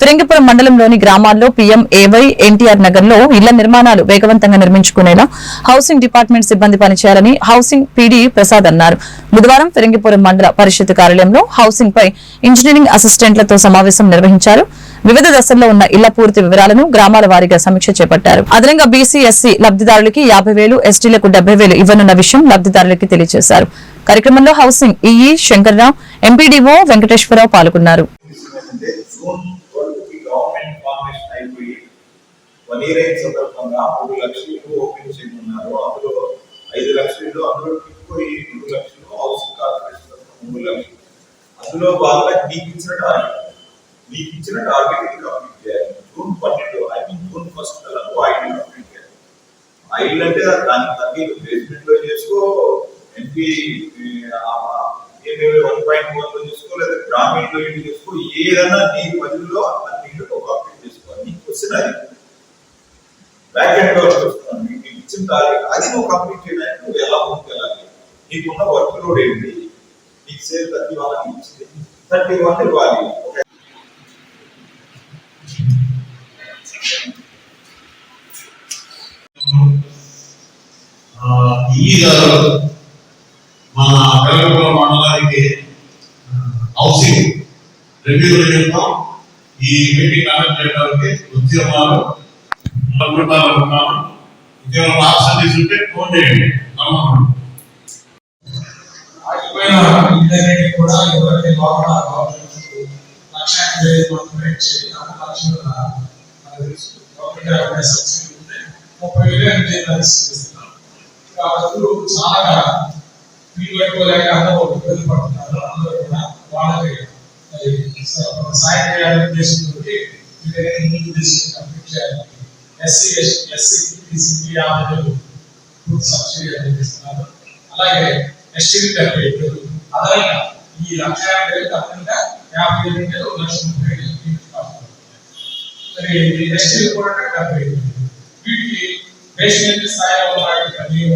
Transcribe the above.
ఫిరంగిపురం మండలంలోని గ్రామాల్లో పీఎం ఏవై ఎన్టీఆర్ నగర్లో ఇళ్ళ నిర్మాణాలు వేగవంతంగా నిర్మించుకునేలా హౌసింగ్ డిపార్ట్మెంట్ సిబ్బంది పనిచేయాలని హౌసింగ్ పీడీ ప్రసాద్ అన్నారు. బుధవారం ఫిరంగిపురం మండల పరిషత్ కార్యాలయంలో హౌసింగ్ పై ఇంజనీరింగ్ అసిస్టెంట్లతో సమావేశం నిర్వహించారు. వివిధ దశల్లో ఉన్న ఇళ్ళ పూర్తి వివరాలను గ్రామాల వారీగా సమీక్ష చేపట్టారు. అదనంగా బీసీ ఎస్సీ లబ్దిదారులకి యాభై వేలు ఎస్టీలకు డెబ్బై వేలు ఇవ్వనున్న విషయం లబ్దిదారులకి తెలియజేశారు. కార్యక్రమంలో housing EE Shankar Rao MPDO Venkateswara Rao పాల్గొన్నారు. వన్ ఇయర్ అయిన సందర్భంగా మూడు లక్షలు ఓపెన్ చేయనున్నారు. అందులో ఐదు లక్షలు అందులో టిప్పు మూడు రెండు లక్షలు హౌసింగ్ కార్పొరేషన్ మూడు లక్షలు. అందులో బాగా నీకు ఇచ్చిన టార్గెట్ నీకు ఇచ్చిన టార్గెట్ ఇది కంప్లీట్ చేయాలి జూన్ పన్నెండు ఐ మీన్ జూన్ ఫస్ట్ కల్లా ఐడి ఐదు కంప్లీట్ చేయాలి ఆ అంటే దానికి తగ్గి బేస్మెంట్లో చేసుకో ఎంపీ ఏమేమి వన్ పాయింట్ వన్లో చేసుకో లేదా గ్రామీణ లో చేసుకో ఏదైనా నీ పనుల్లో అన్ని ఇల్లు కంప్లీట్ చేసుకోవాలి నీకు వచ్చిన బ్యాక్ ఎండ్లో వస్తున్నాను నీకు ఇచ్చిన టార్గెట్ అది నువ్వు కంప్లీట్ చేయడానికి నువ్వు ఎలా ముందుకెళ్ళాలి? నీకున్న వర్క్ లోడ్ ఏంటి? నీకు సేల్ థర్టీ వన్ ఇచ్చింది. థర్టీ వన్ ఇవ్వాలి. ఈ మన వెలగపూల మండలానికి హౌసింగ్ రెవెన్యూ ఈ మీటింగ్ కండక్ట్ చేయడానికి ఉద్యమాలు అనుకుంటున్నాను ఉద్యోగం ఆప్షన్ తీసుకుంటే ఫోన్ చేయండి నమ్మకం ఆగిపోయిన ఇంటర్నెట్ కూడా ఎవరైతే లోపల గవర్నమెంట్ లక్ష ఎనభై ఐదు మాత్రమే ఇచ్చేది ఒక లక్షల మనకు తెలుసు గవర్నమెంట్ ఎవరైనా సబ్సిడీ ఉంటే ముప్పై వేలు అంటే ఇస్తున్నాం కాబట్టి చాలా ఫీల్ పెట్టుకోలేక అందరూ ఇబ్బంది పడుతున్నారు అందరూ కూడా వాళ్ళకి మరి స- సాయం చేయాలని ఉద్దేశంతో వీటిని ముందు తీసుకుని కంప్లీట్ చేయాలని ఎస్సీ ఎస్సీ ఎస్సీ సబ్సిడీ అందిస్తున్నారు అలాగే ఎస్టీ డెబ్బై అదనంగా ఈ లక్ష యాభై వేలు యాభై వేలు అంటే ఒక లక్ష ముప్పై వేలు మరి ఎస్టీ కూడా డెబ్బై వేలు వీటికి బేస్మెంట్ స్థాయిలో వాటికి కలిగి